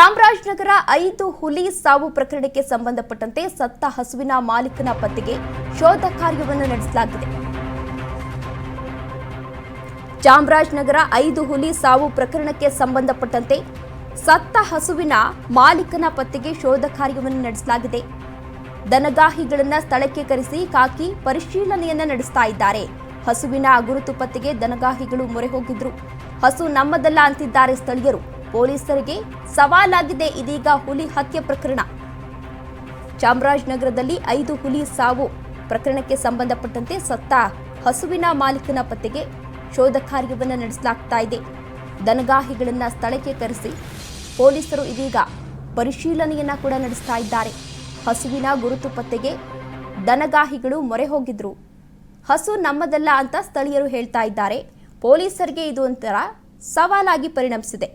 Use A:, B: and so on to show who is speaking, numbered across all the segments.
A: ಚಾಮರಾಜನಗರ ಐದು ಹುಲಿ ಸಾವು ಪ್ರಕರಣಕ್ಕೆ ಸಂಬಂಧಪಟ್ಟಂತೆ ಸತ್ತ ಹಸುವಿನ ಮಾಲೀಕನ ಪತ್ತೆಗೆ ಶೋಧ ಕಾರ್ಯವನ್ನು ನಡೆಸಲಾಗಿದೆ. ಚಾಮರಾಜನಗರ ಐದು ಹುಲಿ ಸಾವು ಪ್ರಕರಣಕ್ಕೆ ಸಂಬಂಧಪಟ್ಟಂತೆ ಸತ್ತ ಹಸುವಿನ ಮಾಲೀಕನ ಪತ್ತೆಗೆ ಶೋಧ ಕಾರ್ಯವನ್ನು ನಡೆಸಲಾಗಿದೆ. ದನಗಾಹಿಗಳನ್ನು ಸ್ಥಳಕ್ಕೆ ಕರೆಸಿ ಕಾಕಿ ಪರಿಶೀಲನೆಯನ್ನು ನಡೆಸ್ತಾ ಇದ್ದಾರೆ. ಹಸುವಿನ ಗುರುತು ಪತ್ತೆಗೆ ದನಗಾಹಿಗಳು ಮೊರೆ ಹೋಗಿದ್ರು. ಹಸು ನಮ್ಮದಲ್ಲ ಅಂತಿದ್ದಾರೆ ಸ್ಥಳೀಯರು. ಪೊಲೀಸರಿಗೆ ಸವಾಲಾಗಿದೆ ಇದೀಗ ಹುಲಿ ಹತ್ಯೆ ಪ್ರಕರಣ. ಚಾಮರಾಜನಗರದಲ್ಲಿ ಐದು ಹುಲಿ ಸಾವು. ಪ್ರಕರಣಕ್ಕೆ ಸಂಬಂಧಪಟ್ಟಂತೆ ಸತ್ತ ಹಸುವಿನ ಮಾಲೀಕನ ಪತ್ತೆಗೆ ಶೋಧ ಕಾರ್ಯವನ್ನು ನಡೆಸಲಾಗ್ತಾ ಇದೆ. ದನಗಾಹಿಗಳನ್ನು ಸ್ಥಳಕ್ಕೆ ಕರೆಸಿ ಪೊಲೀಸರು ಇದೀಗ ಪರಿಶೀಲನೆಯನ್ನ ಕೂಡ ನಡೆಸ್ತಾ ಇದ್ದಾರೆ. ಹಸುವಿನ ಗುರುತು ಪತ್ತೆಗೆ ದನಗಾಹಿಗಳು ಮೊರೆ ಹೋಗಿದ್ರು. ಹಸು ನಮ್ಮದಲ್ಲ ಅಂತ ಸ್ಥಳೀಯರು ಹೇಳ್ತಾ ಇದ್ದಾರೆ. ಪೊಲೀಸರಿಗೆ ಇದು ಒಂಥರ ಸವಾಲಾಗಿ ಪರಿಣಮಿಸಿದೆ.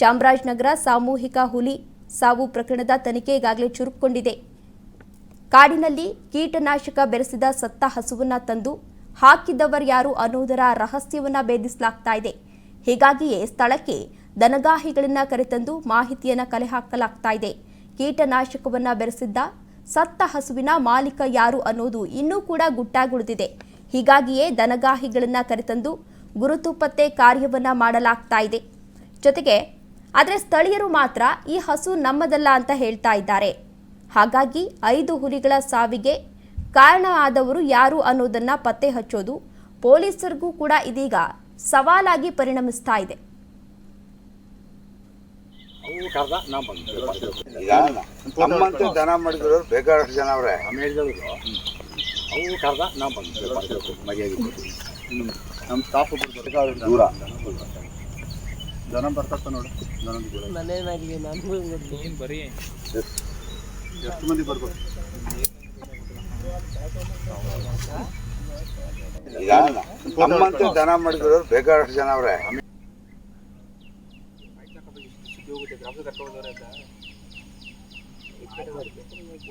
A: ಚಾಮರಾಜನಗರ ಸಾಮೂಹಿಕ ಹುಲಿ ಸಾವು ಪ್ರಕರಣದ ತನಿಖೆ ಈಗಾಗಲೇ ಚುರುಕುಗೊಂಡಿದೆ. ಕಾಡಿನಲ್ಲಿ ಕೀಟನಾಶಕ ಬೆರೆಸಿದ ಸತ್ತ ಹಸುವನ್ನ ತಂದು ಹಾಕಿದವರ್ಯಾರು ಯಾರು ಅನ್ನೋದರ ರಹಸ್ಯವನ್ನ ಭೇದಿಸಲಾಗ್ತಾ ಇದೆ. ಹೀಗಾಗಿಯೇ ಸ್ಥಳಕ್ಕೆ ದನಗಾಹಿಗಳನ್ನ ಕರೆತಂದು ಮಾಹಿತಿಯನ್ನ ಕಲೆ ಹಾಕಲಾಗ್ತಾ ಇದೆ. ಕೀಟನಾಶಕವನ್ನ ಬೆರೆಸಿದ್ದ ಸತ್ತ ಹಸುವಿನ ಮಾಲೀಕ ಯಾರು ಅನ್ನೋದು ಇನ್ನೂ ಕೂಡ ಗುಟ್ಟಾಗುಳಿದಿದೆ. ಹೀಗಾಗಿಯೇ ದನಗಾಹಿಗಳನ್ನ ಕರೆತಂದು ಗುರುತು ಪತ್ತೆ ಕಾರ್ಯವನ್ನ ಮಾಡಲಾಗ್ತಾ ಇದೆ. ಜೊತೆಗೆ ಆದರೆ ಸ್ಥಳೀಯರು ಮಾತ್ರ ಈ ಹಸು ನಮ್ಮದಲ್ಲ ಅಂತ ಹೇಳ್ತಾ ಇದ್ದಾರೆ ಹಾಗಾಗಿ ಐದು ಹುಲಿಗಳ ಸಾವಿಗೆ ಕಾರಣ ಆದವರು ಯಾರು ಅನ್ನೋದನ್ನ ಪತ್ತೆ ಹಚ್ಚೋದು ಪೊಲೀಸರಿಗೂ ಕೂಡ ಇದೀಗ ಸವಾಲಾಗಿ ಪರಿಣಮಿಸ್ತಾ ಇದೆ
B: ನಮ್ಮಂತೆ ದನ ಮಾಡಿದ್ರು ಬೇಕಾದಷ್ಟು ಜನ ಅವ್ರೆ
C: ಅವು ಕರ್ದ ನಾ ಬಂದೆ ಮರ್ಯಾದೆ ನಮ್ಮ ಸ್ಟಾಫ್
B: ದೂರ
C: ದನ ಬರ್ತತ್ತ ನೋಡು. ಮೇಲೆ ಬರೀ. ಎಷ್ಟು ಮಂದಿ ಬರ್ಬೋದು
B: ನಮ್ಮಂತೆ ದನ ಮಾಡಿದ್ರು ಬೇಕಾದಷ್ಟು ಜನ ಅವ್ರೆ.